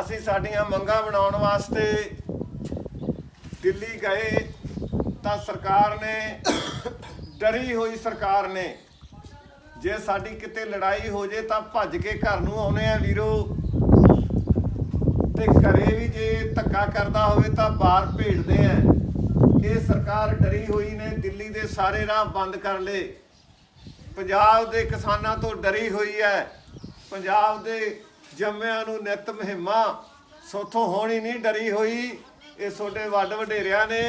ਅਸੀਂ ਸਾਡੀਆਂ ਮੰਗਾਂ ਬਣਾਉਣ ਵਾਸਤੇ ਦਿੱਲੀ ਗਏ ਤਾਂ ਸਰਕਾਰ ਨੇ, ਡਰੀ ਹੋਈ ਸਰਕਾਰ ਨੇ, ਜੇ ਸਾਡੀ ਕਿਤੇ ਲੜਾਈ ਹੋ ਜੇ ਤਾਂ ਭੱਜ ਕੇ ਘਰ ਨੂੰ ਆਉਨੇ ਆ ਵੀਰੋ। ਤੇ ਘਰੇ ਵੀ ਜੇ ਧੱਕਾ ਕਰਦਾ ਹੋਵੇ ਤਾਂ ਬਾਹਰ ਭੇਜਦੇ ਆ। ਇਹ ਸਰਕਾਰ ਡਰੀ ਹੋਈ ਨੇ, ਦਿੱਲੀ ਦੇ ਸਾਰੇ ਰਾਹ ਬੰਦ ਕਰ ਲਏ। ਪੰਜਾਬ ਦੇ ਕਿਸਾਨਾਂ ਤੋਂ ਡਰੀ ਹੋਈ ਹੈ। ਪੰਜਾਬ ਦੇ ਜੰਮਿਆਂ ਨੂੰ ਨਿਤ ਮਹਿਮਾ, ਸੋਥੋਂ ਹੋਣੀ ਨਹੀਂ ਡਰੀ ਹੋਈ। ਇਹ ਤੁਹਾਡੇ ਵੱਡ ਵਡੇਰਿਆਂ ਨੇ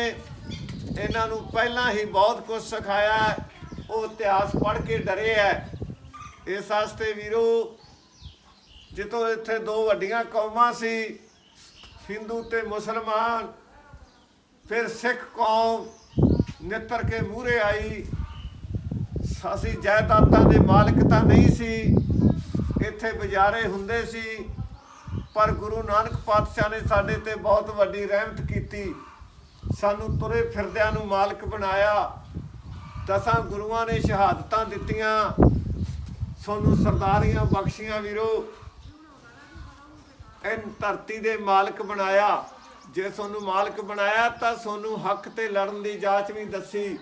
ਇਹਨਾਂ ਨੂੰ ਪਹਿਲਾਂ ਹੀ ਬਹੁਤ ਕੁਝ ਸਿਖਾਇਆ। ਉਹ ਇਤਿਹਾਸ ਪੜ੍ਹ ਕੇ ਡਰੇ ਹੈ ਇਸ ਵਾਸਤੇ ਵੀਰੋ, ਜਿੱਥੋਂ ਇੱਥੇ ਦੋ ਵੱਡੀਆਂ ਕੌਮਾਂ ਸੀ, ਹਿੰਦੂ ਤੇ ਮੁਸਲਮਾਨ, ਫਿਰ ਸਿੱਖ ਕੌਮ ਨਿੱਤਰ ਕੇ ਮੂਹਰੇ ਆਈ। ਅਸੀਂ ਜਾਇਦਾਦਾਂ ਦੇ ਮਾਲਕ ਤਾਂ ਨਹੀਂ ਸੀ। ਇੱਥੇ ਬਜ਼ਾਰੇ ਹੁੰਦੇ ਸੀ, ਪਰ ਗੁਰੂ ਨਾਨਕ ਪਾਤਸ਼ਾਹ ਨੇ ਸਾਡੇ ਤੇ ਬਹੁਤ ਵੱਡੀ ਰਹਿਮਤ ਕੀਤੀ। ਸਾਨੂੰ ਤੁਰੇ ਫਿਰਦਿਆਂ ਨੂੰ ਮਾਲਕ ਬਣਾਇਆ। ਦਸਾਂ ਗੁਰੂਆਂ ਨੇ ਸ਼ਹਾਦਤਾਂ ਦਿੱਤੀਆਂ। ਸਾਨੂੰ ਸਰਦਾਰੀਆਂ ਬਖਸ਼ੀਆਂ ਵੀਰੋ। ਇਹ ਧਰਤੀ ਦੇ ਮਾਲਕ ਬਣਾਇਆ। ਜੇ ਤੁਹਾਨੂੰ ਮਾਲਕ ਬਣਾਇਆ, ਤਾਂ ਤੁਹਾਨੂੰ ਹੱਕ ਤੇ ਲੜਨ ਦੀ ਜਾਂਚ ਵੀ ਦੱਸੀ।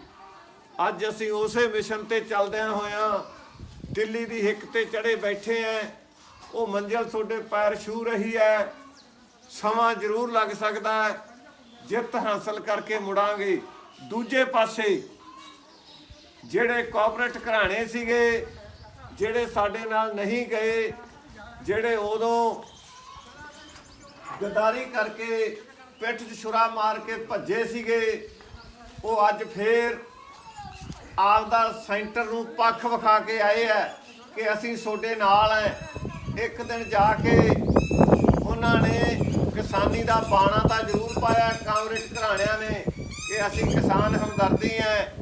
ਅੱਜ ਅਸੀਂ ਉਸੇ ਮਿਸ਼ਨ ਤੇ ਚੱਲਦਿਆਂ ਹੋਇਆਂ ਦਿੱਲੀ ਦੀ ਹਿੱਕ ਤੇ ਚੜੇ ਬੈਠੇ ਐ। ਉਹ ਮੰਜ਼ਿਲ ਤੁਹਾਡੇ ਪੈਰ ਛੂ ਰਹੀ ਹੈ ਸਮਾਂ ਜ਼ਰੂਰ ਲੱਗ ਸਕਦਾ ਹੈ ਜਿੱਤ ਹਾਸਲ ਕਰਕੇ ਮੁੜਾਂਗੇ ਦੂਜੇ ਪਾਸੇ। ਜਿਹੜੇ ਕੋਆਪਰੇਟ ਘਰਾਣੇ ਸੀਗੇ, ਜਿਹੜੇ ਸਾਡੇ ਨਾਲ ਨਹੀਂ ਗਏ, ਜਿਹੜੇ ਉਦੋਂ ਗਦਾਰੀ ਕਰਕੇ ਪਿੱਠ 'ਚ ਛੁਰਾ ਮਾਰ ਕੇ ਭੱਜੇ ਸੀਗੇ, ਉਹ ਅੱਜ ਫੇਰ ਆਪਦਾ ਸੈਂਟਰ ਨੂੰ ਪੱਖ ਵਿਖਾ ਕੇ ਆਏ ਹੈ ਕਿ ਅਸੀਂ ਤੁਹਾਡੇ ਨਾਲ ਹੈ ਇੱਕ ਦਿਨ ਜਾ ਕੇ ਉਹਨਾਂ ਨੇ ਕਿਸਾਨੀ ਦਾ ਬਾਣਾ ਤਾਂ ਜ਼ਰੂਰ ਪਾਇਆ, ਕਾਂਗਰਸ ਘਰਾਣਿਆਂ ਨੇ ਕਿ ਅਸੀਂ ਕਿਸਾਨ ਹਮਦਰਦੀ ਹੈ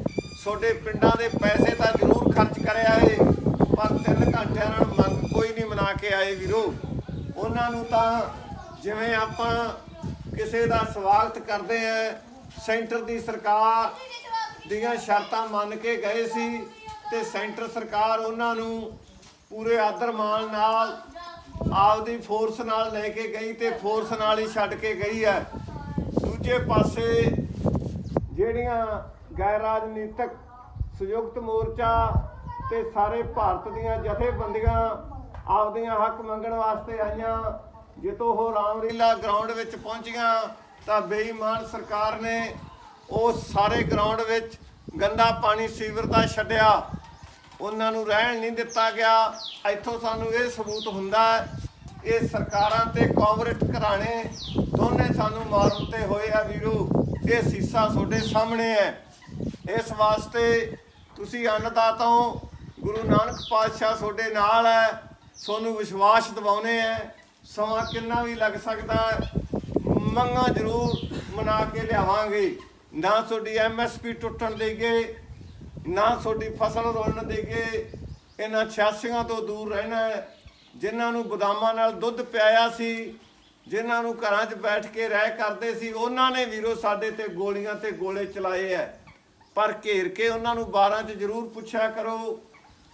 ਤੁਹਾਡੇ ਪਿੰਡਾਂ ਦੇ ਪੈਸੇ ਤਾਂ ਜ਼ਰੂਰ ਖਰਚ ਕਰਿਆ ਏ, ਪਰ ਤਿੰਨ ਘੰਟਿਆਂ ਨਾਲ ਮੰਗ ਕੋਈ ਨਹੀਂ ਮਨਾ ਕੇ ਆਏ ਵੀਰੋ। ਉਹਨਾਂ ਨੂੰ ਤਾਂ ਜਿਵੇਂ ਆਪਾਂ ਕਿਸੇ ਦਾ ਸਵਾਗਤ ਕਰਦੇ ਆ, ਸੈਂਟਰ ਦੀ ਸਰਕਾਰ ਦੀਆਂ ਸ਼ਰਤਾਂ ਮੰਨ ਕੇ ਗਏ ਸੀ ਤੇ ਸੈਂਟਰ ਸਰਕਾਰ ਉਹਨਾਂ ਨੂੰ ਪੂਰੇ ਆਦਰ ਮਾਣ ਨਾਲ ਆਪਦੀ ਫੋਰਸ ਨਾਲ ਲੈ ਕੇ ਗਈ ਤੇ ਫੋਰਸ ਨਾਲ ਹੀ ਛੱਡ ਕੇ ਗਈ ਹੈ। ਦੂਜੇ ਪਾਸੇ ਜਿਹੜੀਆਂ ਗੈਰ ਰਾਜਨੀਤਿਕ ਸੰਯੁਕਤ ਮੋਰਚਾ ਤੇ ਸਾਰੇ ਭਾਰਤ ਦੀਆਂ ਜਥੇਬੰਦੀਆਂ ਆਪਦੀਆਂ ਹੱਕ ਮੰਗਣ ਵਾਸਤੇ ਆਈਆਂ ਜਦੋਂ ਉਹ ਰਾਮਲੀਲਾ ਗਰਾਊਂਡ ਵਿੱਚ ਪਹੁੰਚੀਆਂ, ਤਾਂ ਬੇਈਮਾਨ ਸਰਕਾਰ ਨੇ ਉਹ ਸਾਰੇ ਗਰਾਊਂਡ ਵਿੱਚ ਗੰਦਾ ਪਾਣੀ, ਸੀਵਰ ਦਾ ਛੱਡਿਆ। ਉਹਨਾਂ ਨੂੰ ਰਹਿਣ ਨਹੀਂ ਦਿੱਤਾ ਗਿਆ। ਇੱਥੋਂ ਸਾਨੂੰ ਇਹ ਸਬੂਤ ਹੁੰਦਾ ਹੈ, ਇਹ ਸਰਕਾਰਾਂ ਤੇ ਕਾਂਗਰਸ ਘਰਾਣੇ, ਦੋਨੇ ਸਾਨੂੰ ਮਾਰ ਤੇ ਹੋਏ ਆ ਵੀਰੋ। ਇਹ ਸੀਸਾ ਤੁਹਾਡੇ ਸਾਹਮਣੇ ਹੈ। ਇਸ ਵਾਸਤੇ ਤੁਸੀਂ ਅੰਨਦਾਤਾਓ ਗੁਰੂ ਨਾਨਕ ਪਾਤਸ਼ਾਹ ਤੁਹਾਡੇ ਨਾਲ ਹੈ। ਤੁਹਾਨੂੰ ਵਿਸ਼ਵਾਸ ਦਿਵਾਉਨੇ ਹੈ। ਸਮਾਂ ਕਿੰਨਾ ਵੀ ਲੱਗ ਸਕਦਾ ਹੈ, ਮੰਗਾਂ ਜ਼ਰੂਰ ਮਨਾ ਕੇ ਲਿਆਵਾਂਗੇ। ਨਾ ਤੁਹਾਡੀ ਐਮਐਸਪੀ ਟੁੱਟਣ ਦੇਗੇ, ਨਾ ਤੁਹਾਡੀ ਫਸਲ ਰੋਲਣ ਦੇਗੇ। ਇਹਨਾਂ 86 ਤੋਂ ਦੂਰ ਰਹਿਣਾ ਹੈ। ਜਿਨ੍ਹਾਂ ਨੂੰ ਬਦਾਮਾਂ ਨਾਲ ਦੁੱਧ ਪਿਆਇਆ ਸੀ, ਜਿਨ੍ਹਾਂ ਨੂੰ ਘਰਾਂ 'ਚ ਬੈਠ ਕੇ ਰਹਿ ਕਰਦੇ ਸੀ, ਉਹਨਾਂ ਨੇ ਵੀਰੋ ਸਾਡੇ ਤੇ ਗੋਲੀਆਂ ਤੇ ਗੋਲੇ ਚਲਾਏ ਐ ਪਰ ਘੇਰ ਕੇ ਉਹਨਾਂ ਨੂੰ 12 'ਚ ਜ਼ਰੂਰ ਪੁੱਛਿਆ ਕਰੋ।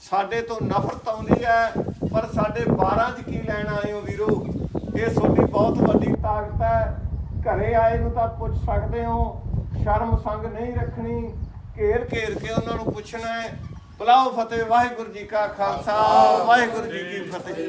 ਸਾਡੇ ਤੋਂ ਨਫ਼ਰਤ ਆਉਂਦੀ ਹੈ, ਪਰ ਸਾਡੇ 12 'ਚ ਕੀ ਲੈਣ ਆਏ ਹੋ ਵੀਰੋ? ਇਹ ਤੁਹਾਡੀ ਬਹੁਤ ਵੱਡੀ ਤਾਕਤ ਹੈ। ਘਰੇ ਆਏ ਨੂੰ ਤਾਂ ਪੁੱਛ ਸਕਦੇ ਹੋ। ਸ਼ਰਮ ਸੰਗ ਨਹੀਂ ਰੱਖਣੀ ਘੇਰ ਘੇਰ ਕੇ ਉਹਨਾਂ ਨੂੰ ਪੁੱਛਣਾ ਹੈ ਬੁਲਾਓ ਫਤਿਹ ਵਾਹਿਗੁਰੂ ਜੀ ਕਾ ਖਾਲਸਾ ਵਾਹਿਗੁਰੂ ਜੀ ਕੀ ਫਤਿਹ।